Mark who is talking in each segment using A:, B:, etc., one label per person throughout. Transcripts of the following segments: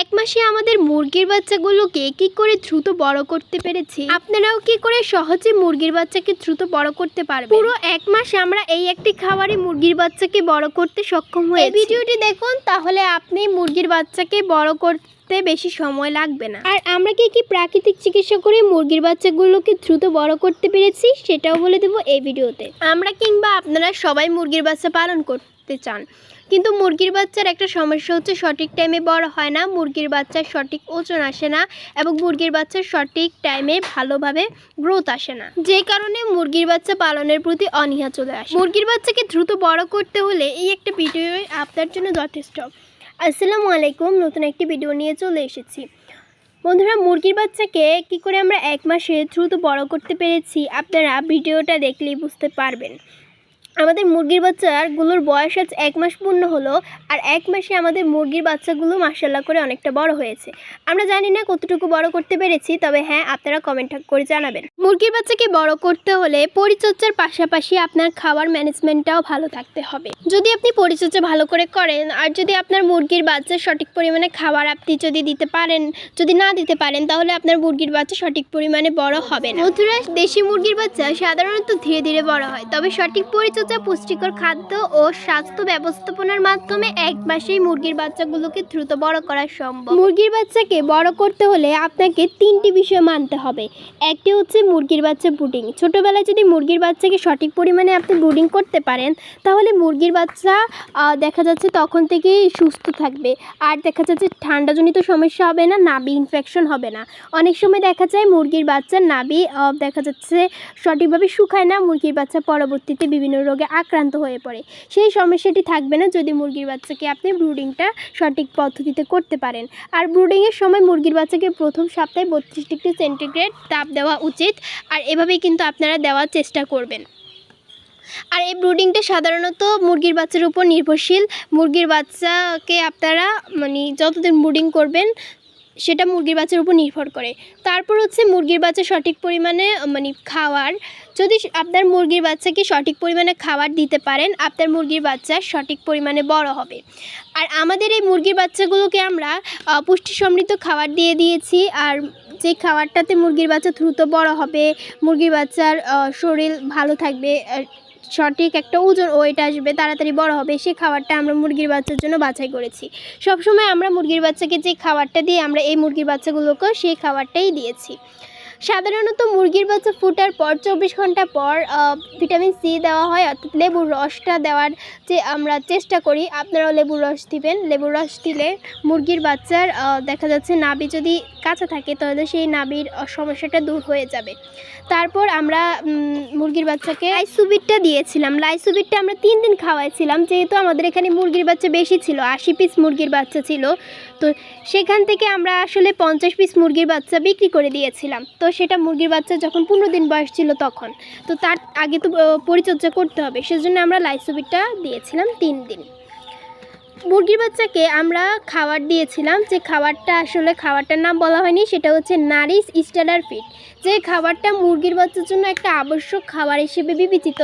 A: এক মাসে আমাদের মুরগির বাচ্চাগুলোকে কি করে দ্রুত বড় করতে পেরেছি? আপনারাও কি করে সহজে মুরগির বাচ্চাকে দ্রুত বড় করতে পারবেন? পুরো এক মাস আমরা এই একটি খাবারে মুরগির বাচ্চাকে বড় করতে সক্ষম এই ভিডিওটি দেখুন, তাহলে আপনি মুরগির বাচ্চাকে বড় করতে বেশি সময় লাগবে না। আর আমরা কি কি প্রাকৃতিক চিকিৎসা করে মুরগির বাচ্চাগুলোকে দ্রুত বড় করতে পেরেছি, সেটাও বলে দেবো এই ভিডিওতে। আমরা কিংবা আপনারা সবাই মুরগির বাচ্চা পালন করতে চান। কিন্তু মুরগির বাচ্চার একটা সমস্যা হচ্ছে সঠিক টাইমে বড় হয় না, মুরগির বাচ্চার সঠিক ওজন আসে না এবং মুরগির বাচ্চার সঠিক টাইমে ভালোভাবে গ্রোথ আসে না। যে কারণে মুরগির বাচ্চা পালনের প্রতি অনীহা চলে আসে। মুরগির বাচ্চাকে দ্রুত বড় করতে হলে এই একটা ভিডিও আপনার জন্য যথেষ্ট। আসসালামু আলাইকুম, নতুন একটি ভিডিও নিয়ে চলে এসেছি। বন্ধুরা, মুরগির বাচ্চাকে কি করে আমরা এক মাসে দ্রুত বড় করতে পেরেছি আপনারা ভিডিওটা দেখলেই বুঝতে পারবেন। আমাদের মুরগির বাচ্চাগুলোর বয়স আজ এক মাস পূর্ণ হলো আর এক মাসে আমাদের মুরগির বাচ্চাগুলো মাসাল্লাহ করে অনেকটা বড় হয়েছে। আমরা জানি না কতটুকু বড় করতে পেরেছি, তবে হ্যাঁ আপনারা কমেন্ট করে জানাবেন। মুরগির বাচ্চাকে বড় করতে হলে পরিচর্যার পাশাপাশি আপনার খাবার ম্যানেজমেন্টটাও ভালো থাকতে হবে। যদি আপনি পরিচর্যা ভালো করে করেন, আর যদি আপনার মুরগির বাচ্চা সঠিক পরিমাণে খাবার আপনি যদি দিতে পারেন, যদি না দিতে পারেন, তাহলে আপনার মুরগির বাচ্চা সঠিক পরিমাণে বড় হবে না। বন্ধুরা দেশি মুরগির বাচ্চা সাধারণত ধীরে ধীরে বড় হয়, তবে সঠিক পরিচর্যা পুষ্টিকর খাদ্য ও স্বাস্থ্য ব্যবস্থাপনার মাধ্যমে এক মাসেই মুরগির বাচ্চাগুলোকে দ্রুত বড় করা সম্ভব। মুরগির বাচ্চাকে বড় করতে হলে আপনাকে তিনটি বিষয় মানতে হবে। একটি হচ্ছে মুরগির বাচ্চা ব্রুডিং ছোটোবেলায় যদি মুরগির বাচ্চাকে সঠিক পরিমাণে আপনি ব্রুডিং করতে পারেন তাহলে মুরগির বাচ্চা দেখা যাচ্ছে তখন থেকেই সুস্থ থাকবে। আর দেখা যাচ্ছে ঠান্ডাজনিত সমস্যা হবে না নাবি ইনফেকশন হবে না। অনেক সময় দেখা যায় মুরগির বাচ্চার আহ, দেখা যাচ্ছে সঠিকভাবে শুকায় না মুরগির বাচ্চা পরবর্তীতে বিভিন্ন রোগে আক্রান্ত হয়ে পড়ে। সেই সমস্যাটি থাকবে না যদি মুরগির বাচ্চাকে আপনি ব্রুডিংটা সঠিক পদ্ধতিতে করতে পারেন। আর ব্রুডিংয়ের সময় মুরগির বাচ্চাকে প্রথম সপ্তাহে বত্রিশ ডিগ্রি সেন্টিগ্রেড তাপ দেওয়া উচিত। আর এভাবেই কিন্তু আপনারা দেওয়ার চেষ্টা করবেন। আর এই ব্রুডিংটা সাধারণত মুরগির বাচ্চার উপর নির্ভরশীল। মুরগির বাচ্চাকে আপনারা মানে যতদিন ব্রুডিং করবেন সেটা মুরগির বাচ্চার উপর নির্ভর করে। তারপর হচ্ছে মুরগির বাচ্চা সঠিক পরিমাণে মানে খাওয়ার, যদি আপনার মুরগির বাচ্চাকে সঠিক পরিমাণে খাবার দিতে পারেন, আপনার মুরগির বাচ্চা সঠিক পরিমাণে বড় হবে। আর আমাদের এই মুরগির বাচ্চাগুলোকে আমরা পুষ্টি সমৃদ্ধ খাবার দিয়ে দিয়েছি, আর যে খাবারটাতে মুরগির বাচ্চা দ্রুত বড় হবে, মুরগির বাচ্চার শরীর ভালো থাকবে সঠিক একটা ওজন ওয়েট আসবে, তাড়াতাড়ি বড় হবে সেই খাবারটা আমরা মুরগির বাচ্চার জন্য বাছাই করেছি। সবসময় আমরা মুরগির বাচ্চাকে যে খাবারটা দিই আমরা এই মুরগির বাচ্চাগুলোকে সেই খাবারটাই দিয়েছি। সাধারণত মুরগির বাচ্চা ফোটার পর চব্বিশ ঘণ্টা পর ভিটামিন সি দেওয়া হয়, অর্থাৎ লেবুর রসটা দেওয়ার যে আমরা চেষ্টা করি, আপনারাও লেবুর রস দিবেন। লেবুর রস দিলে মুরগির বাচ্চার দেখা যাচ্ছে নাবি যদি কাঁচা থাকে, তাহলে সেই নাবির সমস্যাটা দূর হয়ে যাবে। তারপর আমরা মুরগির বাচ্চাকে লাইসুবিটটা দিয়েছিলাম। লাইসুবিটটা আমরা তিন দিন খাওয়াইছিলাম, যেহেতু আমাদের এখানে মুরগির বাচ্চা বেশি ছিল, আশি পিস মুরগির বাচ্চা ছিল। তো সেখান থেকে আমরা আসলে পঞ্চাশ পিস মুরগির বাচ্চা বিক্রি করে দিয়েছিলাম। তো সেটা মুরগির বাচ্চা যখন পনেরো দিন বয়স ছিল তখন। তো তার আগে তো পরিচর্যা করতে হবে। সেজন্য আমরা লাইসোবিটটা দিয়েছিলাম তিন দিন। মুরগির বাচ্চাকে আমরা খাবার দিয়েছিলাম। যে খাবারটা আসলে খাবারটার নাম বলা হয়নি, সেটা হচ্ছে নারিশ স্টার্টার ফিড। যে খাবারটা মুরগির বাচ্চার জন্য একটা আবশ্যক খাবার হিসেবে বিবেচিত,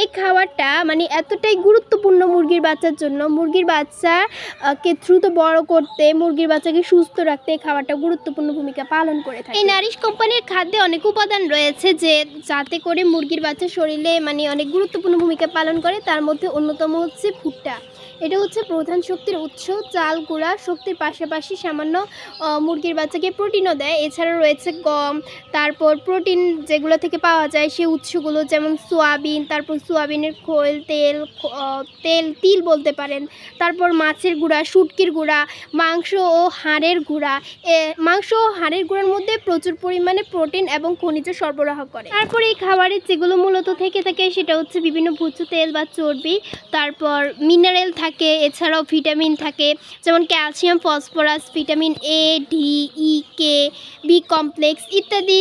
A: এই খাবারটা মানে এতটাই গুরুত্বপূর্ণ মুরগির বাচ্চার জন্য, মুরগির বাচ্চাকে দ্রুত বড় করতে, মুরগির বাচ্চাকে সুস্থ রাখতে এই খাবারটা গুরুত্বপূর্ণ ভূমিকা পালন করে থাকে। এই নারিশ কোম্পানির খাদ্যে অনেক উপাদান রয়েছে যে যাতে করে মুরগির বাচ্চা শরীরে মানে অনেক গুরুত্বপূর্ণ ভূমিকা পালন করে। তার মধ্যে অন্যতম হচ্ছে ভুট্টা। এটা হচ্ছে প্রধান শক্তির উৎস, চাল, গুঁড়া, শক্তির পাশাপাশি সামান্য মুরগির বাচ্চাকে প্রোটিনও দেয়। এছাড়া রয়েছে গম, তারপর প্রোটিন যেগুলো থেকে পাওয়া যায় সেই উৎসগুলো যেমন সোয়াবিন, তারপর সোয়াবিনের খোল, তেল তেল, তিল বলতে পারেন। তারপর মাছের গুঁড়া, শুটকির গুঁড়া, মাংস ও হাড়ের গুঁড়া। মাংস ও হাড়ের গুঁড়ার মধ্যে প্রচুর পরিমাণে প্রোটিন এবং খনিজ সরবরাহ করে। তারপর এই খাবারের যেগুলো মূলত থেকে থাকে সেটা হচ্ছে বিভিন্ন ভুচু তেল বা চর্বি, তারপর মিনারেল থাকে এছাড়াও ভিটামিন থাকে, যেমন calcium, phosphorus, vitamin A D E K B complex ইত্যাদি।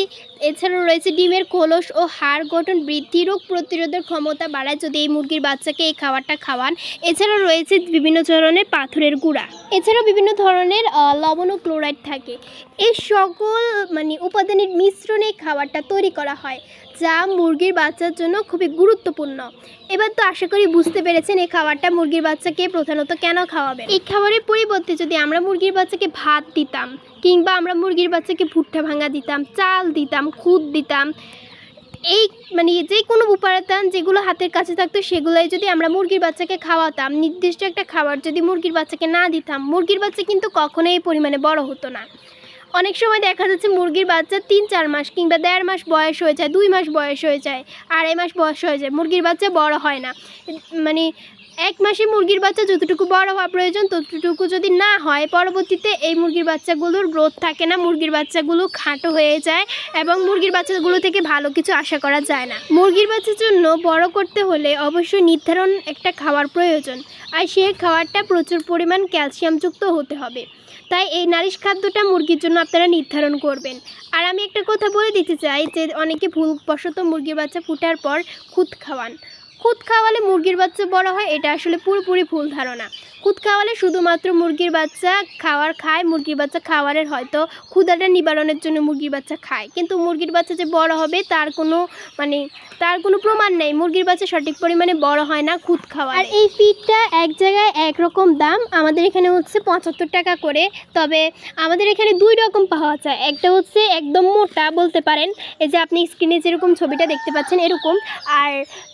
A: এছাড়াও রয়েছে ডিমের খোলস ও হাড় গঠন বৃদ্ধি, রোগ প্রতিরোধের ক্ষমতা বাড়ায় যদি এই মুরগির বাচ্চাকে এই খাবারটা খাওয়ান। এছাড়াও রয়েছে বিভিন্ন ধরনের পাথরের গুঁড়া। এছাড়াও বিভিন্ন ধরনের লবণ ও ক্লোরাইড থাকে। এই সকল মানে উপাদানের মিশ্রণে খাবারটা তৈরি করা হয়, যা মুরগির বাচ্চার জন্য খুবই গুরুত্বপূর্ণ। এবার তো আশা করি বুঝতে পেরেছেন এই খাবারটা মুরগির বাচ্চাকে প্রধানত কেন খাওয়াবেন। এই খাবারের পরিবর্তে যদি আমরা মুরগির বাচ্চাকে ভাত দিতাম, কিংবা আমরা মুরগির বাচ্চাকে ভুট্টা ভাঙা দিতাম, চাল দিতাম, খুদ দিতাম এই মানে যে কোনো উপাদান যেগুলো হাতের কাছে থাকতো, সেগুলোই যদি আমরা মুরগির বাচ্চাকে খাওয়াতাম, নির্দিষ্ট একটা খাবার যদি মুরগির বাচ্চাকে না দিতাম, মুরগির বাচ্চা কিন্তু কখনোই এই পরিমাণে বড় হতো না। অনেক সময় দেখা যাচ্ছে মুরগির বাচ্চা তিন, চার মাস কিংবা দেড় মাস বয়স হয়ে যায়, দুই মাস বয়স হয়ে যায়, আড়াই মাস বয়স হয়ে যায়, মুরগির বাচ্চা বড় হয় না। মানে এক মাসে মুরগির বাচ্চা যতটুকু বড় হওয়া প্রয়োজন, ততটুকু যদি না হয়, পরবর্তীতে এই মুরগির বাচ্চাগুলোর গ্রোথ থাকে না, মুরগির বাচ্চাগুলো খাটো হয়ে যায় এবং মুরগির বাচ্চাগুলো থেকে ভালো কিছু আশা করা যায় না। মুরগির বাচ্চার জন্য বড় করতে হলে অবশ্যই নির্ধারণ একটা খাওয়ার প্রয়োজন, আর সেই খাবারটা প্রচুর পরিমাণ ক্যালসিয়ামযুক্ত হতে হবে। তাই এই নারিশ খাদ্যটা মুরগির জন্য আপনারা নির্ধারণ করবেন। আর আমি একটা কথা বলে দিতে চাই যে, অনেকে ভুলবশত মুরগির বাচ্চা ফুটার পর খুদ খাওয়ান। খুদ খাওয়ালে মুরগির বাচ্চা বড় হয় এটা আসলে পুরোপুরি ভুল ধারণা। খুদ খাওয়ালে শুধুমাত্র মুরগির বাচ্চা খাওয়ার খায়, মুরগির বাচ্চা খাওয়ারের হয়তো ক্ষুদাটা নিবারণের জন্য মুরগির বাচ্চা খায়। কিন্তু মুরগির বাচ্চা যে বড় হবে, তার কোনো মানে তার কোনো প্রমাণ নেই। মুরগির বাচ্চা সঠিক পরিমাণে বড় হয় না খুদ খাওয়া আর এই ফিডটা এক জায়গায় একরকম দাম, আমাদের এখানে হচ্ছে পঁচাত্তর টাকা করে। তবে আমাদের এখানে দুই রকম পাওয়া যায়। একটা হচ্ছে একদম মোটা বলতে পারেন। এই যে আপনি স্ক্রিনে যেরকম ছবিটা দেখতে পাচ্ছেন এরকম। আর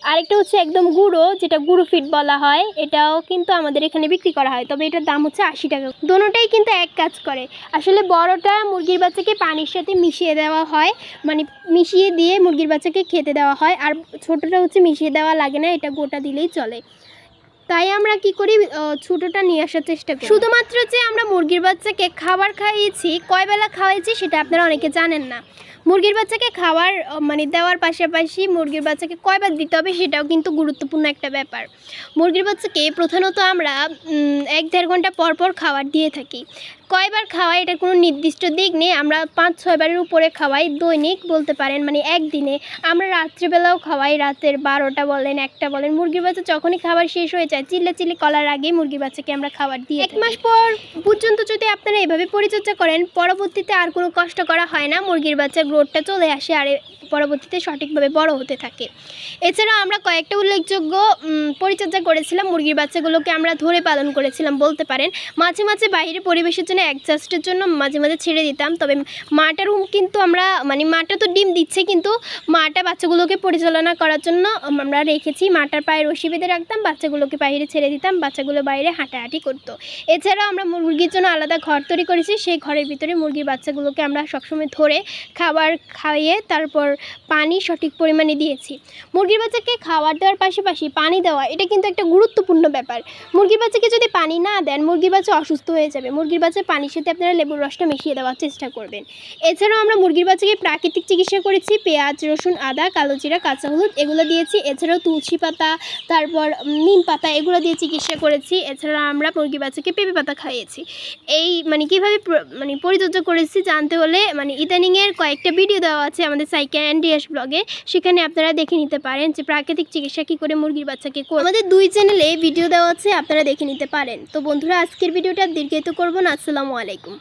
A: আরেকটা হচ্ছে একদম গুঁড়ো, যেটা গুঁড়ো ফিট বলা হয়। এটাও কিন্তু আমাদের এখানে বিক্রি করা হয়। তবে এটার দাম হচ্ছে আশি টাকা। দোনোটাই কিন্তু এক কাজ করে। আসলে বড়টা মুরগির বাচ্চাকে পানির সাথে মিশিয়ে দেওয়া হয়। মানে মিশিয়ে দিয়ে মুরগির বাচ্চাকে খেতে দেওয়া হয়। আর ছোটোটা হচ্ছে মিশিয়ে দেওয়া লাগে না, এটা গোটা দিলেই চলে। তাই আমরা কি করি? ছোটোটা নিয়ে আসার চেষ্টা করি। শুধুমাত্র যে আমরা মুরগির বাচ্চাকে খাবার খাইয়েছি কয় বেলা খাওয়াইছি, সেটা আপনারা অনেকে জানেন না। মুরগির বাচ্চাকে খাওয়ার মানে দেওয়ার পাশাপাশি মুরগির বাচ্চাকে কয়বার দিতে হবে সেটাও কিন্তু গুরুত্বপূর্ণ একটা ব্যাপার। মুরগির বাচ্চাকে প্রধানত আমরা এক দেড় ঘণ্টা পর পর খাবার দিয়ে থাকি। কয়বার খাওয়াই এটা কোনো নির্দিষ্ট দিক নেই। আমরা পাঁচ ছয়বারের উপরে খাওয়াই দৈনিক বলতে পারেন মানে একদিনে। আমরা রাত্রিবেলাও খাওয়াই রাতের বারোটা বলেন একটা বলেন। মুরগির বাচ্চা যখনই খাবার শেষ হয়ে যায় চিল্লে চিল্লে কলার আগেই মুরগির বাচ্চাকে আমরা খাবার দিই এক মাস পর পর্যন্ত যদি আপনারা এভাবে পরিচর্যা করেন পরবর্তীতে আর কোনো কষ্ট করা হয় না মুরগির বাচ্চার গ্রোথটা চলে আসে আর পরবর্তীতে সঠিকভাবে বড় হতে থাকে। এছাড়াও আমরা কয়েকটা উল্লেখযোগ্য পরিচর্যা করেছিলাম। মুরগির বাচ্চাগুলোকে আমরা ধরে পালন করেছিলাম বলতে পারেন। মাঝে মাঝে বাইরে পরিবেশের জন্য অ্যাডজাস্টের জন্য মাঝে মাঝে ছেড়ে দিতাম। তবে মাটার কিন্তু আমরা মানে মাটা তো ডিম দিচ্ছে কিন্তু মাটা বাচ্চাগুলোকে পরিচালনা করার জন্য আমরা রেখেছি। মাটার পায়ে রশি বেঁধে রাখতাম, বাচ্চাগুলোকে বাইরে ছেড়ে দিতাম, বাচ্চাগুলো বাইরে হাঁটাহাঁটি করতো। এছাড়াও আমরা মুরগির জন্য আলাদা ঘর তৈরি করেছি, সেই ঘরের ভিতরে মুরগির বাচ্চাগুলোকে আমরা সবসময় ধরে খাবার খাইয়ে তারপর পানি সঠিক পরিমাণে দিয়েছি। মুরগির বাচ্চাকে খাবার দেওয়ার পাশাপাশি পানি দেওয়া, এটা কিন্তু একটা গুরুত্বপূর্ণ ব্যাপার। মুরগির বাচ্চাকে যদি পানি না দেন, মুরগির বাচ্চা অসুস্থ হয়ে যাবে। মুরগির বাচ্চা পানির সাথে আপনারা লেবুর রসটা মিশিয়ে দেওয়ার চেষ্টা করবেন। এছাড়াও আমরা মুরগির বাচ্চাকে প্রাকৃতিক চিকিৎসা করেছি, পেঁয়াজ, রসুন, আদা, কালো জিরা, কাঁচা হলুদ এগুলো দিয়েছি। এছাড়াও তুলসী পাতা, তারপর নিম পাতা এগুলো দিয়ে চিকিৎসা করেছি। এছাড়া আমরা মুরগির বাচ্চাকে পেঁপে পাতা খাইয়েছি। এই মানে কীভাবে মানে পরিচর্যা করেছি জানতে হলে মানে ইদানিংয়ের কয়েকটা ভিডিও দেওয়া আছে আমাদের সাইকেল অ্যান্ড ডিএস ব্লগে। সেখানে আপনারা দেখে নিতে পারেন যে প্রাকৃতিক চিকিৎসা কী করে মুরগির বাচ্চাকে আমাদের দুই চ্যানেলে ভিডিও দেওয়া আছে, আপনারা দেখে নিতে পারেন। তো বন্ধুরা, আজকের ভিডিওটা দীর্ঘায়িত করব না। আসসালামু আলাইকুম।